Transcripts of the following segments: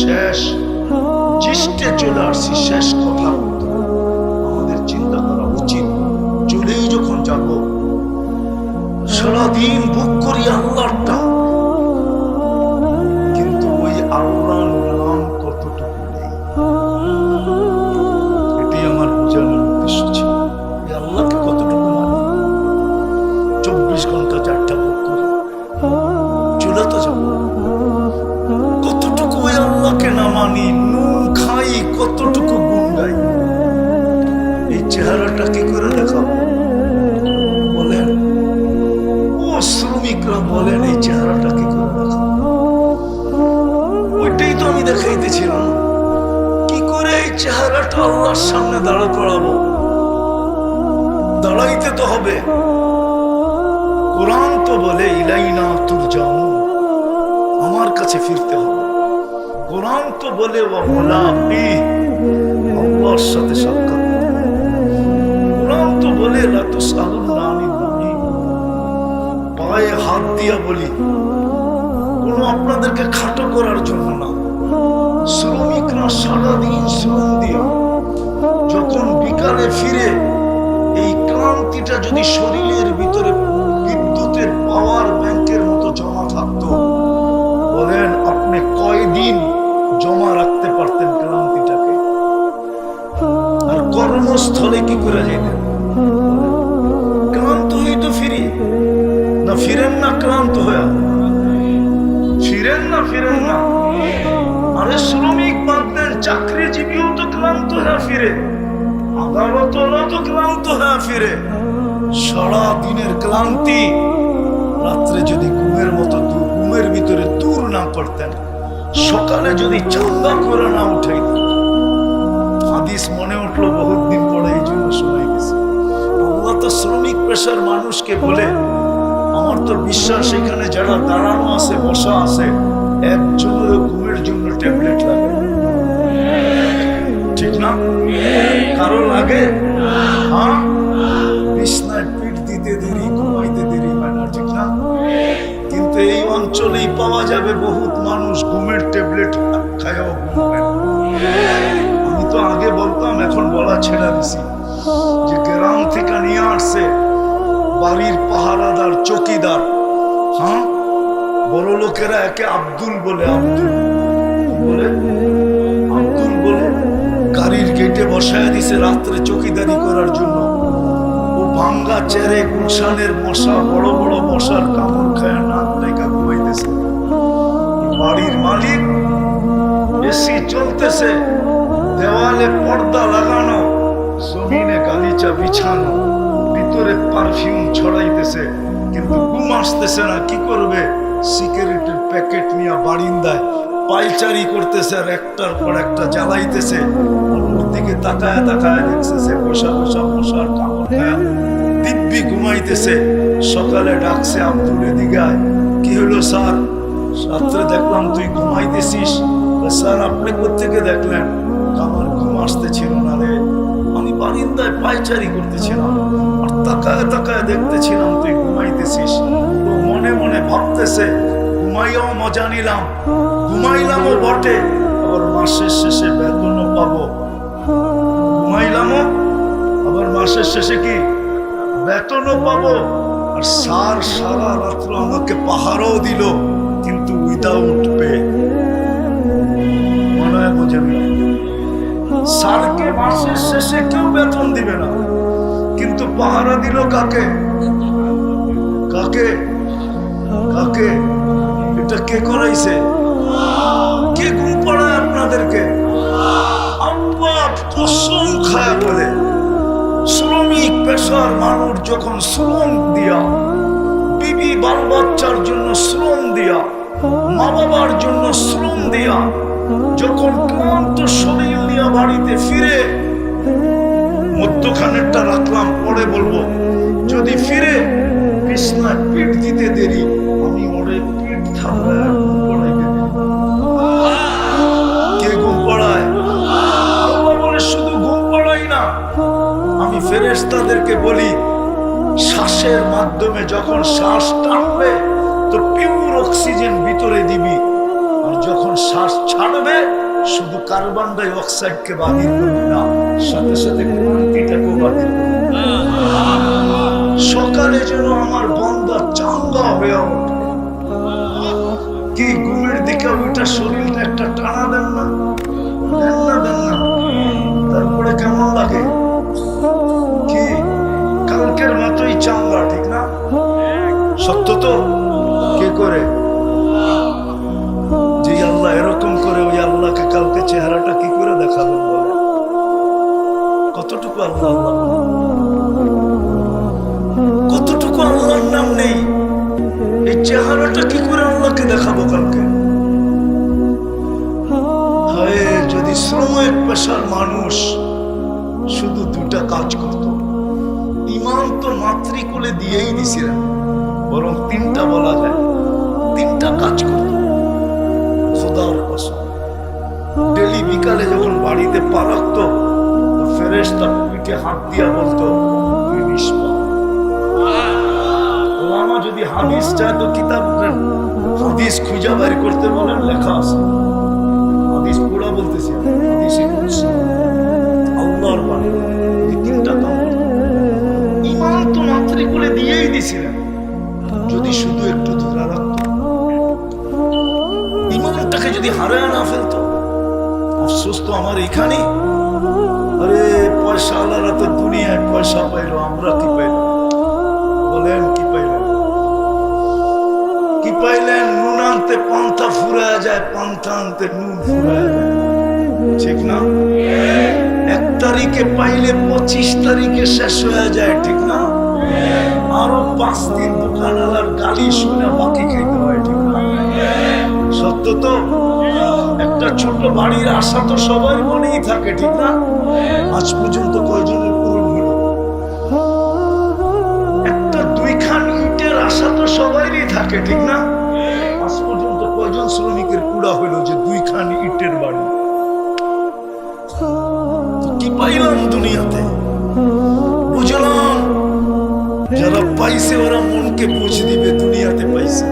শেষ। চেষ্টে চলে আসছি শেষ কথা শ্রমিকরা এই চেহারাটা কি করে ওইটাই তো আমি দেখাইতেছিলাম। কি করে এই চেহারাটা আল্লাহর সামনে দাঁড়া করাবো? দাঁড়াইতে তো হবে। কোরআন তো বলে, ইলাইনা তুর আমার কাছে ফিরতে হবে। কোরআন তো বলে আল্লাহর সাথে সাক্ষাৎ কোরআন তো বলে নানি নানি পায়ে হাত দিয়া বলি, কোনো আপনাদেরকে খাটো করার জন্য না। শ্রমিকরা সারাদিন শ্রম দিয়া। যখন বিকালে ফিরে, এই ক্লান্তিটা যদি শরীরের ভিতরে বিদ্যুতের পাওয়ার ব্যাংকের ক্লান্তি রাত্রে যদি ঘুমের মতো ঘুমের ভিতরে দূর না করতেন সকালে যদি চান্দা করে না উঠাইতেন, হাদিস মনে উঠল পরে এই জন্য শোনাই গেছে আল্লাহ তো শ্রমিক পেশার মানুষকে বলে, আমার তো বিশ্বাস এখানে যারা দাঁড়ানো আছে, বসা আছে, একজনের ঘুমের জন্য ট্যাবলেট লাগে। ঠিক না? কারও লাগে হ্যাঁ বিছনায় পিঠ দিতে দেরি না। কিন্তু এই অঞ্চলেই পাওয়া যাবে বহুত মানুষ ঘুমের ট্যাবলেট আমি তো আগে বলতাম, এখন বলা দিছি যে গ্রাম থেকে নিয়ে আসছে বাড়ির পাহারাদার, চকিদার। হ্যাঁ? বড় লোকেরা একে আব্দুল বলে আব্দুল। বলে? আব্দুল বলে, গাড়ির গেটে বসায় দিছে রাত্রে চকিদারি করার জন্য। ভাঙ্গা চেরে গুলশানের মশা, বড় বড় মশার কামড় খায়, নাক লেখা ঘুমাইতেছে। বাড়ির মালিক এসি চলতেছে, দেওয়ালে পর্দা লাগানো, জমিনে গালিচা বিছানো, ভিতরে পারফিউম ছড়াইতেছে, কিন্তু ঘুম আসতেছে না, কি করবে? সিগারেটের প্যাকেট নিয়ে বারিন্দায় পাইচারি করতেছে আর একটার পর একটা জ্বালাইতেছে। ওর দিকে তাকায় তাকায় দেখতেছে বসা বসা বসার কামড়। দিব্যি ঘুমাইতেছে। সকালে ডাকছে আব্দুল এদিকে কি হলো স্যার? রাত্রে দেখলাম তুই ঘুমাইতেছিস। স্যার, আপনি কোথেকে দেখলেন? আমার ঘুম আসতেছিল না রে। আমি বারিন্দায় পায়চারি করতেছিলাম। আর তাকায় তাকায় দেখতেছিলাম তুই ঘুমাইতেছিস। ও মনে মনে ভাবতেছে, ঘুমাইয়াও মজা নিলাম। ঘুমাইলামও বটে। আবার মাসের শেষে বেতনও পাবো। মাসের শেষে কি বেতনও পাবো? আর সার সারা রাত্র আমাকে পাহাড়ও দিল, কিন্তু উইদাউট পে মনে হয় বোঝেন না। স্যারকে মাসের শেষে কেউ বেতন দিবে না, কিন্তু পাহারা দিল কাকে? কাকে? কাকে? এটা কে করাইছে? কে ঘুম পড়ায় আপনাদেরকে? আল্লাহ কসম খায় বলে শ্রমিক, পেশার মানুষ যখন শ্রম দিয়া, বিবি বাল বাচ্চার জন্য শ্রম দিয়া মা বাবার জন্য শ্রম দিয়া, যখন ক্লান্ত শরীর নিয়ে বাড়িতে ফিরে, মধ্যখানেরটা রাখলাম, পরে বলব, যদি ফিরে, বিছনায় পিঠ দিতে দেরি, আমি ওরে পিঠ থামলে আমি ফেরেশতাদেরকে বলি, শ্বাসের মাধ্যমে যখন শ্বাস টানবে, তো পিউর অক্সিজেন ভিতরে দিবি। আর যখন শ্বাস ছাড়বে, শুধু কার্বন ডাই অক্সাইডকে বাতিল করবে না, সাথে সাথে ক্রান্তিটাকেও বাতিল সকালে যেন আমার বন্দা চাঙ্গা হয়ে ওঠে। কি ঘুমের দিকে ওইটা শরীরটা একটা টানা দেন না দেন না দেন না। তারপরে কেমন লাগে? কালকের মতোই চাঙ্গা ঠিক না? সত্য তো? কে করে? যে আল্লাহ এরকম করে ওই আল্লাহকে কালকে চেহারাটা কি করে দেখাবেন কতটুকু আল্লাহ কতটুকু আল্লাহর নাম নেই? এই চেহারাটা কি করে আল্লাহকে দেখাবো কালকে যদি শ্রমের পেশার মানুষ শুধু দুটা কাজ তো মাতৃকুলে দিয়েই দিছিলেন। বরং তিনটা বলা যায়, তিনটা কাজ করত খোদার কসম। ডেলি বিকালে যখন বাড়িতে পা রাখতো ফেরেস্তা পিঠে হাত দিয়া বলতো, তুই ওলামা যদি হাদিস চায় তো কিতাব। হাদিস খুঁজা বের করতে বলেন লেখা আছে। হাদিস পুরা বলতেছি। আল্লাহর বাণী। মাতৃকুলে দিয়েই দিছিলেন যদি শুধু একটু ধরে রাখতো ইমানটাকে যদি হারায় না ফেলতো। আফসোস তো আমার এখানে আরে, পয়সা আল্লাহরা তো দুনিয়ায় পয়সা পাইলো, আমরা কি পাইলাম? বলেন, কি পাইলেন? কি পাইলেন? নুন আনতে পান্তা ফুরায় যায়, পান্তা আনতে নুন যায়। ঠিক না? এক তারিখে পাইলে পঁচিশ তারিখে শেষ হয়ে যায়, ঠিক না? আরও পাঁচ দিন দোকানওয়ালার গালি শুনে বাকি খাইতে হয়, ঠিক সত্য তো? একটা ছোট বাড়ির আশা তো সবাই মনেই থাকে, ঠিক না? আজ পর্যন্ত কয়জনের পূরণ হলো? একটা দুইখান ইটের আশা তো সবারই থাকে, ঠিক না? আজ পর্যন্ত কয়জন শ্রমিকের কুড়া হইল যে দুইখান ইটের যারা পাইছে, ওরা মনকে বুঝ দিবে, দুনিয়াতে পাইছে।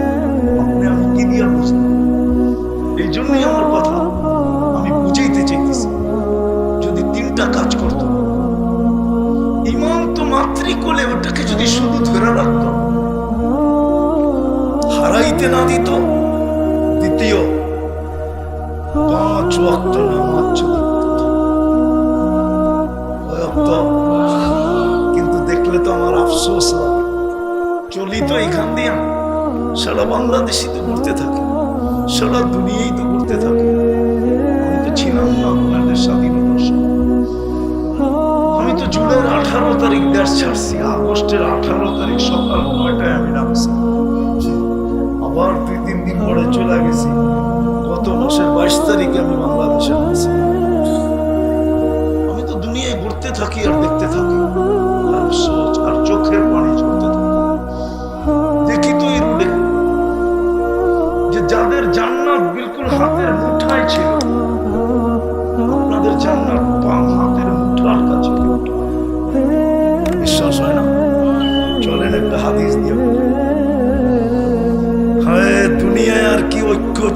আমি কি দিয়া বুঝলাম? এই জন্যই আমার কথা আমি বুঝাইতে চাইতেছি। যদি তিনটা কাজ করত, ইমান তো মাতৃকোলে ওটাকে যদি শুধু ধরে রাখতো, হারাইতে না দিত, দ্বিতীয়, পাঁচ ওয়াক্ত নামাজ? কিন্তু দেখলে তো আমার আফসোস লাগে তো এখান দিয়া। সারা বাংলাদেশই তো ঘুরতে থাকে, সারা দুনিয়াই তো ঘুরতে থাকে। আমি তো ছিলাম না আপনাদের স্বাধীনতার সময় আমি তো জুনের আঠারো তারিখ দেশ ছাড়ছি, আগস্টের আঠারো তারিখ সকাল নয়টায় আমি নামছি। আবার দুই, তিন দিন পরে চলে গেছি। গত মাসের বাইশ তারিখে আমি বাংলাদেশে নামছি আমি তো দুনিয়ায় ঘুরতে থাকি আর দেখতে থাকি।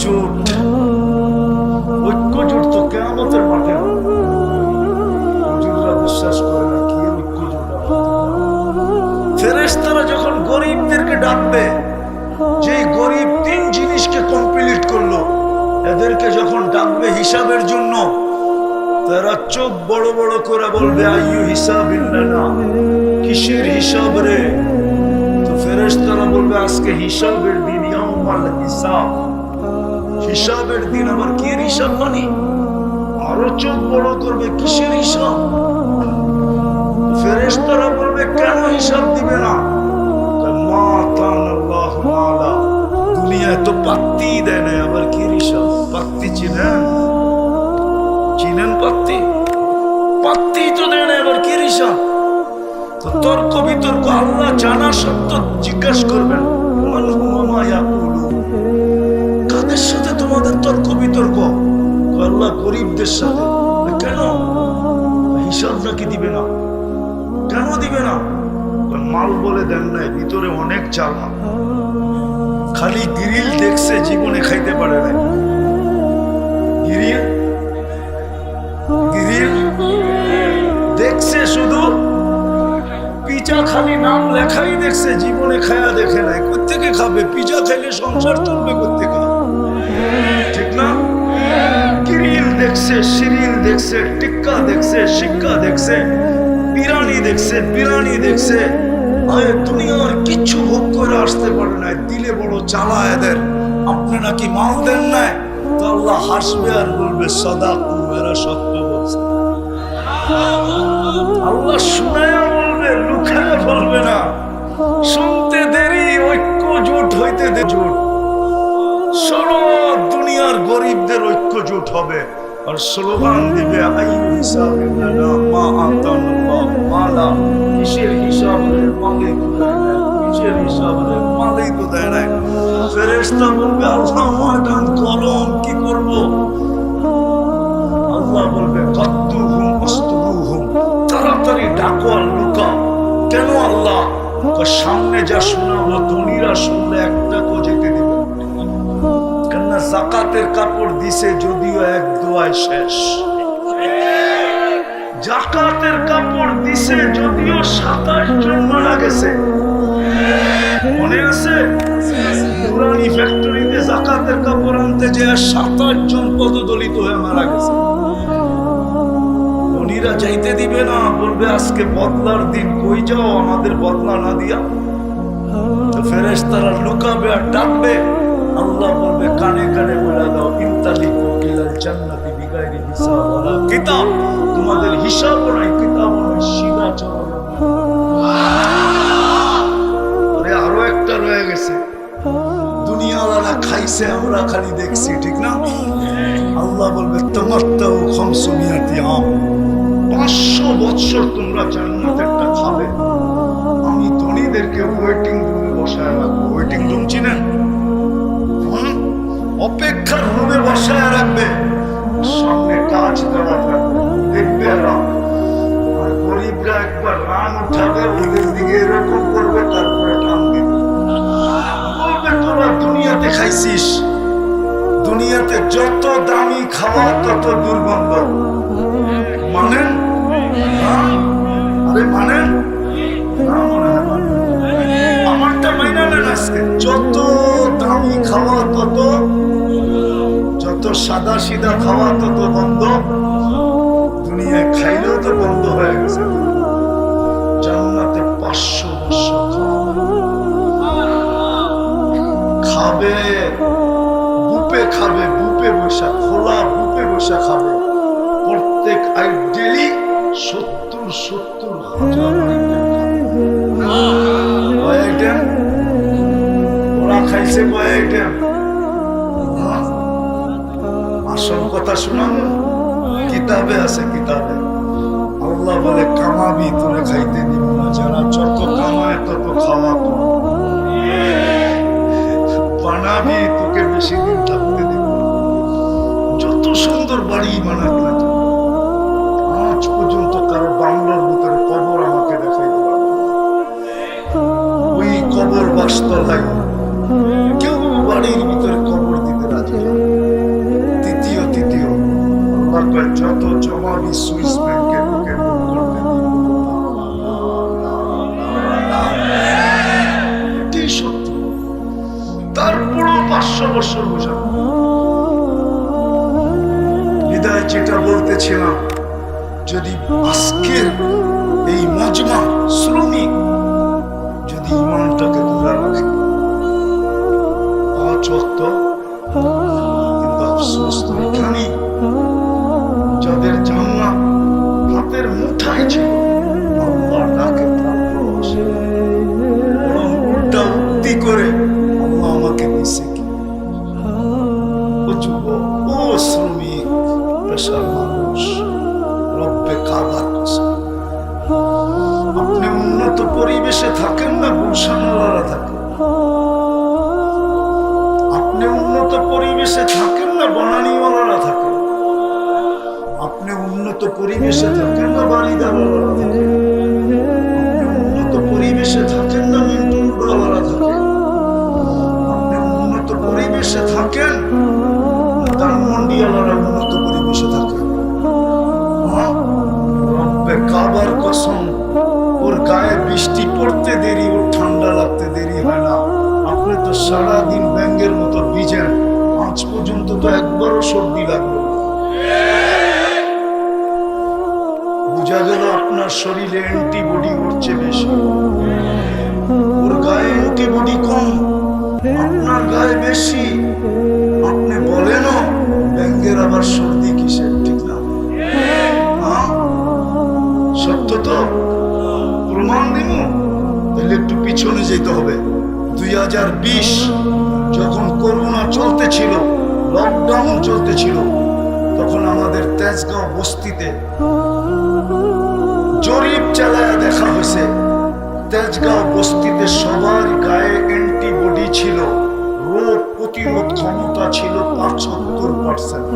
জোট। ঐক্য জোট তো কেমতের মাঠে বিশ্বাস করে না কি ঐক্য জোট যখন গরিবদেরকে ডাকবে যে গরিব তিন জিনিসকে কমপ্লিট করল, এদেরকে যখন ডাকবে হিসাবের জন্য, তারা চোখ বড় বড় করে বলবে, আইয়ু হিসাব কিসের হিসাব রে? তো ফেরেশতারা বলবে, আজকে হিসাবের দিন হিসাব। হিসাবের দিন আবার কি হিসাব মানে? আরও চোখ বড় করবে কিসের হিসাব? ফেরেশতারা বলবে, কেন হিসাব দিবে না? দুনিয়ায় তো পাত্তি দেয় না আবার কি হিসাব। পাত্তি চিনেন? চিনেন পাত্তি? পাত্তি তো দেয় না এবার কি হিসাব। তো তর্ক বিতর্ক আল্লাহ জানা সত্য জিজ্ঞাসা করবেন। মান হুয়া মা ইয়াকুলু। কাদের সাথে তোমাদের তর্ক বিতর্ক। আল্লাহ গরিবদের সাথে। কেন? হিসাব নাকি দিবে না? কেন দিবে না? মাল বলে দেন নাই, ভিতরে অনেক চালা খালি গ্রিল দেখছে, জীবনে খাইতে পারে নাই। গিরিল? গিরিল? দেখছে শুধু? পিজা খালি নাম লেখাই দেখছে, জীবনে খায়া দেখে নাই। কোথেকে খাবে? পিজা খাইলে সংসার চলবে কোথেকে ঠিক না কিরিল দেখছে সিরিল দেখছে, টিক্কা দেখছে শিক্ষা দেখছে বিরানি দেখছে বিরানি দেখছে। আয় দুনিয়ার কিচ্ছু ভোগ করে আসতে পারে না দিলে বড় চালা এদের। আপনি নাকি মাল দেন নাই? তো আল্লাহ হাসবে আর বলবে সদা কুমেরা সত্য বলছে। আল্লাহ শুনায়া বলবে, লুকায়া বলবে না। শুনতে দেরি ঐক্য জোট হইতে দে জোট। দুনিয়ার গরিবদের ঐক্য জোট হবে। আর স্লোগান দিবে মালা কিসের হিসাব রে না, কিসের হিসাব রে মালিক দেয় সামনে যা শোনাবো ধনীরা শুনলে একটা কো যেতে দিবে না। কেননা জাকাতের কাপড় দিছে যদিও এক দোয়ায় শেষ। জাকাতের কাপড় দিছে যদিও সাতাশ জন মারা গেছে। মনে আছে? পুরানি ফ্যাক্টরিতে জাকাতের কাপড় আনতে যে সাতাশ জন পদদলিত হয়ে মারা গেছে। ধনীরা যাইতে দিবে না, বলবে আজকে বদলার দিন কই যাও আমাদের বদলা না দিয়া। ফেরেস তারা লুকাবে আর ডাকবে। আল্লাহ বলবে কানে কানে বলে দাও ইন্তালিকু ইলাল জান্নাতি বিগাইরি হিসাব ওয়ালা কিতাব। তোমাদের হিসাব নাই কিতাব নাই সিধা চলো আরে একটা রয়ে গেছে। দুনিয়াওয়ালা খাইছে, আমরা খালি দেখছি, ঠিক না? আল্লাহ বলবে, তোমার তো খমসুমিয়াতি আম। পাঁচশো বৎসর তোমরা জান্নাতেরটা খাবে। আমি ধনীদেরকে ওয়েটিং রুমে বসায় রাখব। ওয়েটিং রুম চিনেন? অপেক্ষার রুমে বসায় রাখবে। সামনে কাজ দেওয়া থাকবে। দেখবে আর গরিবরা একবার রান উঠাবে, ওদের দিকে এরকম করবে, তারপরে টান দিবে। বলবে, তোরা দুনিয়াতে খাইছিস। দুনিয়াতে যত দামি খাওয়া, তত দুর্গন্ধ। মানেন? আরে মানেন। আমারটা মাইনা নেন আজকে। যত দামি খাওয়া, তত যত সাদা সিধা খাওয়া তত বন্ধ দুনিয়ায় খাইলেও তো বন্ধ হয়ে গেছে জান্নাতে পাঁচশো খাবে, বুপে খাবে, বুপে বসা খোলা বুপে বসা খাবে প্রত্যেক আইডেলি সত্তর সত্তর হাজার item? ওরা খাইছে কয় item? কথা শুনাম কিতাবে আছে কিতাবে। আল্লাহ বলে, কামাবি, তোরে খাইতে দিব না। যারা যত কামায়, তত খাওয়া কম বানাবি, তোকে বেশি দিন থাকতে দিব যত সুন্দর বাড়ি ওই কবর বাস্তলায় কেউ বাড়ির জমাবি সুইস ব্যাংকে তোকে মুখ করতে হৃদয় যেটা বলতেছিলাম যদি আজকের সত্য তো? প্রমাণ দিব তাহলে একটু পিছনে যেতে হবে। দুই হাজার বিশ যখন করোনা চলতেছিল লকডাউন চলতেছিল, তখন আমাদের তেজগাঁও বস্তিতে জরিপ চালায় দেখা হয়েছে, তেজগাঁও বস্তিতে সবার গায়ে অ্যান্টিবডি ছিল, রোগ প্রতিরোধ ক্ষমতা ছিল পঁচাত্তর পার্সেন্ট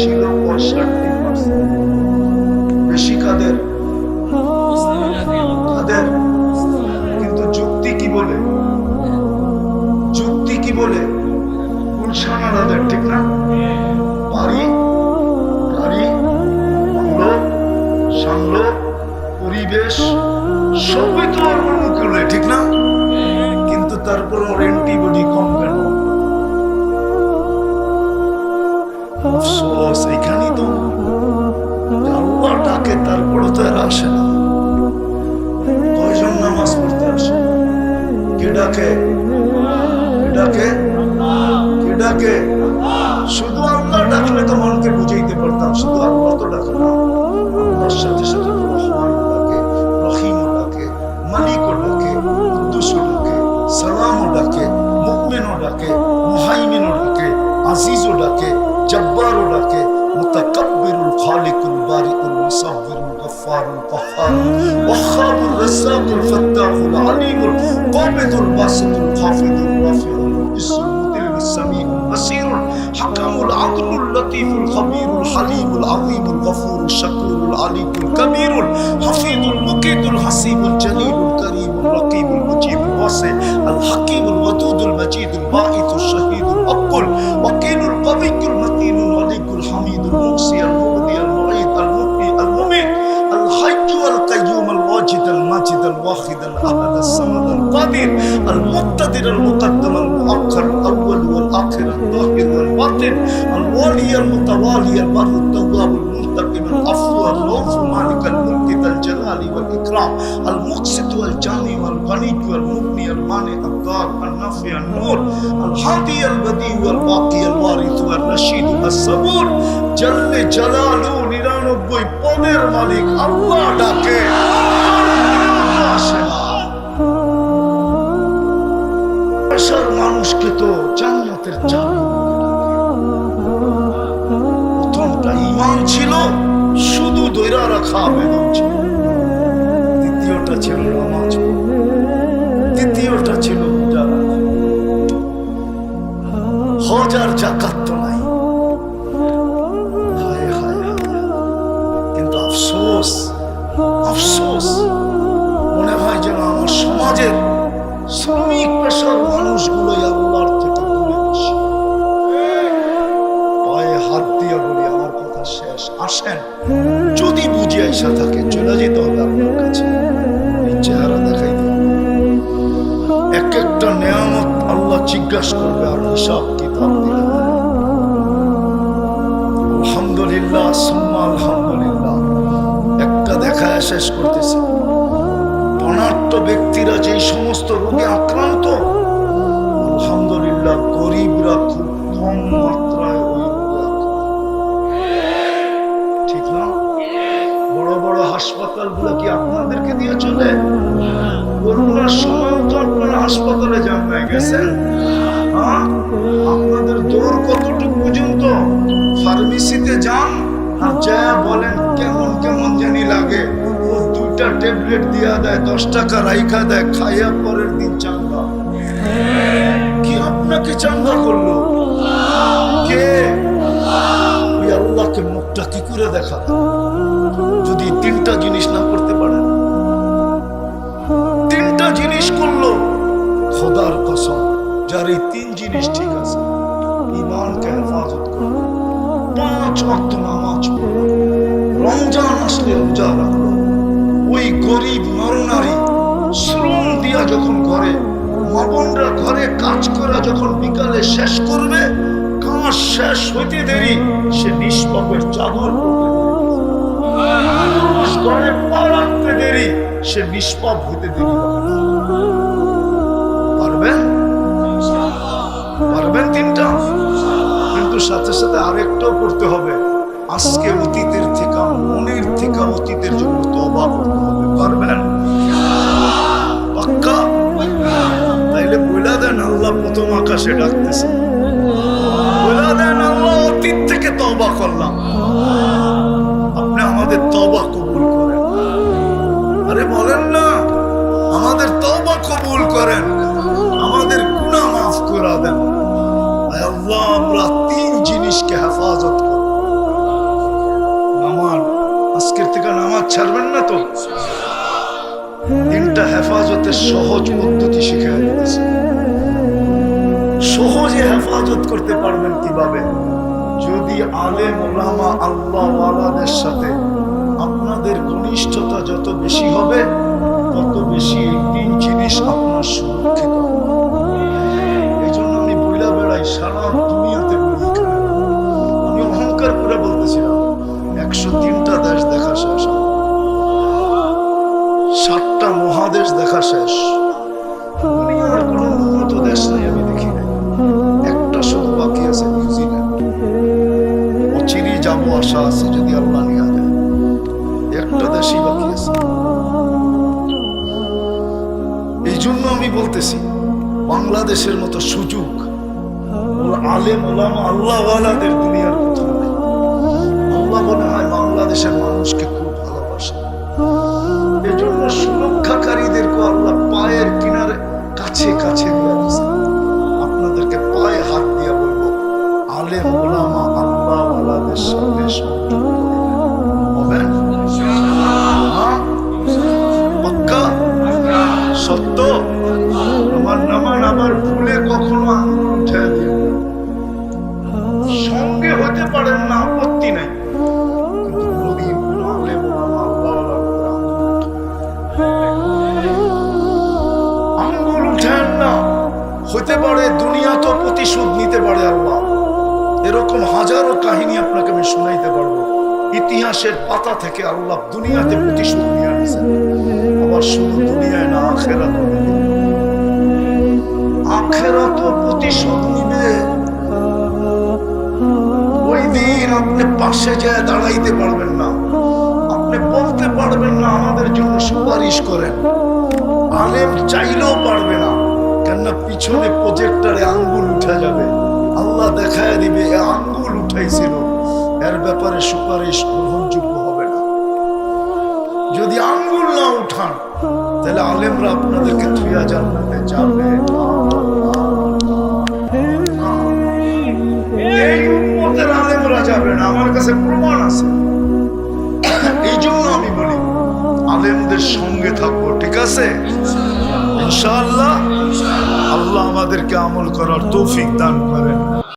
ছিল পঁয়ষট্টি পার্সেন্ট বেশি কাদের? কাদের? কিন্তু যুক্তি কি বলে? যুক্তি কি বলে? গুলশানাদের ঠিক না? الرزاق الفتاح العليم القابض الباسط الخافض المعز المذل السميع البصير الحكم العدل اللطيف الخبير الحليم العظيم الغفور الشكور العلي الكبير الحفيظ المقيت الحسيب الجليل الكريم الرقيب المجيب الواسع الحكيم الودود المجيد الباعث الشهيد الصمد القادر المقتدر المقدم المؤخر الاول والاخر الظاهر والباطن الوالي المتوالي البر التواب المنتقم العفو الرؤوف مالك الملك ذا الجلال والاكرام المقسط والجاني والغني والمغني المانع الضار النافع النور الهادي البديع والباقي الوارث والرشيد الصبور جل جلاله নিরানব্বই পদের মালিক আল্লাহ ডাকে আসে মানুষকে তো জান্নাতের চাবি প্রথমটা ইমান ছিল, শুধু দৈরা রাখা আবেদন ছিল দ্বিতীয়টা ছিল নামাজ। তৃতীয়টা ছিল হজ আর জাকাত তো নাই। কিন্তু আফসোস আফসোস জিজ্ঞাসা করবে, আর হিসাব কিতাব আলহামদুলিল্লাহ, সুম্মা আলহামদুলিল্লাহ। একটা শেষ করতেছি। ধনাঢ্য ব্যক্তিরা যে সমস্ত রোগে আক্রান্ত, আলহামদুলিল্লাহ, গরিবরা খুব কম মাত্রায় ঠিক না? বড় বড় হাসপাতালগুলো কি আপনাদেরকে দিয়ে চলে? করোনার সময় তো আপনারা হাসপাতালে যান গেছেন? আপনাদের দৌড় কতটুকু পর্যন্ত ফার্মেসিতে যান? আর যা বলেন, কেমন কেমন জানি লাগে। ও দুইটা ট্যাবলেট দিয়া দেয়, দশ টাকা রাইখা দেয়, খাইয়া পরের দিন চাঙ্গা কি আপনাকে চাঙ্গা করল? কে? ওই আল্লাহকে মুখটা কি করে দেখা? যদি তিনটা জিনিস না করতে পারেন। তিনটা জিনিস করল, খোদার যার তিন জিনিস ঠিক আছে। ইমানকে হেফাজত করল পাঁচ অক্ত নামাজ পড়ল রমজান আসলে রোজা রাখল ওই গরিব নরনারী শ্রম দিয়া যখন ঘরে, মা ঘরে কাজ করা যখন বিকালে শেষ করবে, কাজ শেষ হইতে দেরি, সে নিষ্পাপের চাদর পড়বে ঘরে পা রাখতে দেরি, সে নিষ্পাপ হইতে দেরি পারবেন তিনটা? কিন্তু সাথে সাথে আরেকটাও করতে হবে। আজকে অতীতের থেকে, মনের থেকে অতীতের জন্য তবা করতে হবে। পারবেন? পাক্কা? তাইলে বইলা দেন, আল্লাহ প্রথম আকাশে ডাকতেছে। বইলা দেন, আল্লাহ অতীত থেকে তবা করলাম। আপনি আমাদের তবা কবুল করেন। আরে বলেন না, আমাদের তবা কবুল করেন। দেন আয় আল্লাহ, আমরা তিন জিনিসকে হেফাজত নামাজ, আজকের থেকে নামাজ ছাড়বেন না তো? তিনটা হেফাজতের সহজ পদ্ধতি শিখে দিতেছে। সহজে হেফাজত করতে পারবেন কীভাবে? যদি আলেম ওলামা আল্লাহ ওয়ালাদের সাথে আপনাদের ঘনিষ্ঠতা যত বেশি হবে, তত বেশি এই তিন জিনিস আপনার সুরক্ষিত। সারা দুনিয়াতে আমি অহংকার করে বলতেছিলাম, একশো তিনটা দেশ দেখা শেষ সাতটা মহাদেশ দেখা শেষ। দুনিয়ার কোনো উন্নত দেশ নাই, আমি দেখি নাই। একটা শুধু বাকি আছে নিউজিল্যান্ড। অচিরি যাব আশা আছে, যদি আল্লাহ নিয়ে যায় একটা দেশই বাকি আছে। এই জন্য আমি বলতেছি, বাংলাদেশের আলেম ওলামা আল্লাহওয়ালাদের দুনিয়ার আল্লাহ মনে হয় বাংলাদেশের মানুষকে খুব ভালোবাসে। এজন্য জন্য সুরক্ষাকারীদেরকে আল্লাহ পায়ের কিনারে কাছে কাছে দিয়েছে আপনাদেরকে পায়ে হাত দিয়ে বলব আলে ওলামা আল্লাহওয়ালাদের সাথে সংযোগ পারে আল্লাহ। এরকম হাজারো কাহিনী আপনাকে আমি শোনাইতে পারব। ইতিহাসের পাতা থেকে আল্লাহ দুনিয়াতে প্রতিশোধ নিয়ে আবার শুধু দুনিয়ায় না আখেরা আখেরা তো প্রতিশোধ নিবে। ওই দিন আপনি পাশে যায় দাঁড়াইতে পারবেন না। আপনি বলতে পারবেন না, আমাদের জন্য সুপারিশ করেন। আলেম চাইলেও পারবে না। কেননা পিছনে প্রজেক্টরে আঙ্গুল উঠে যাবে। আল্লাহ দেখায় দিবে আঙ্গুল উঠাইছিল। এর ব্যাপারে সুপারিশ গ্রহণযোগ্য হবে না। যদি আঙ্গুল না উঠান, তাহলে আলেমরা আপনাদেরকে থুয়া জান্নাতে যাবে আমাদেরকে আমল করার তৌফিক দান করেন।